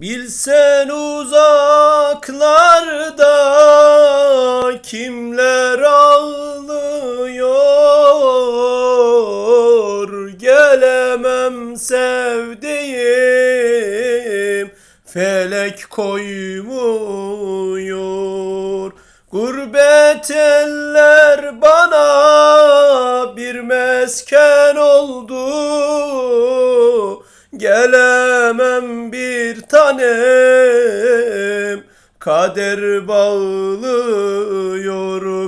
Bilsen uzaklarda kimler ağlıyor. Gelemem sevdiğim felek koymuyor. Gurbet eller bana bir mesken oldu Gelemem bir tanem. Kader bağlıyor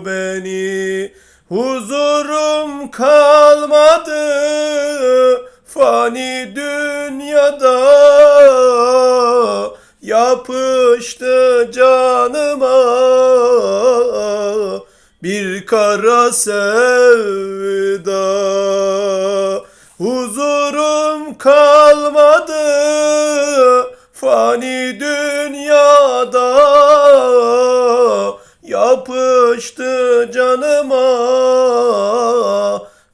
beni. Huzurum kalmadı. Fani dünyada Yapıştı canıma. Bir kara sevda. Huzurum kalmadı fani dünyada Yapıştı canıma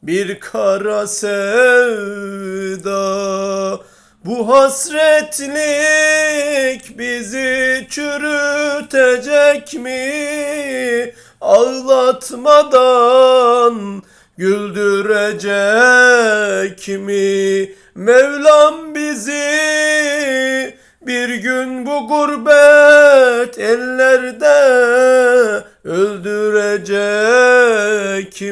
bir kara sevda Bu hasretlik bizi çürütecek mi? Ağlatmadan güldürecek mi? Mevlam bizi bir gün bu gurbet ellerde öldürecek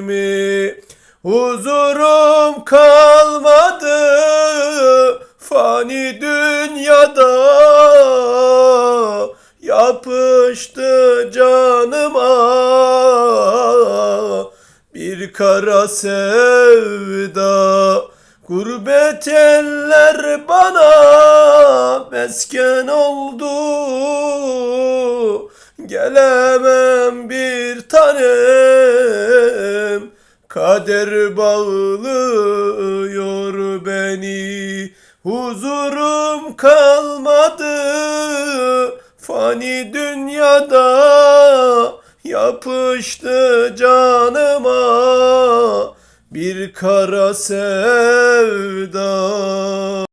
mi? Huzurum kalmadı fani dünyada yapıştı canıma bir kara sevda Gurbet eller bana mesken oldu. Gelemem bir tanem Kader bağlıyor beni. Huzurum kalmadı Fani dünyada Yapıştı canıma bir kara sevda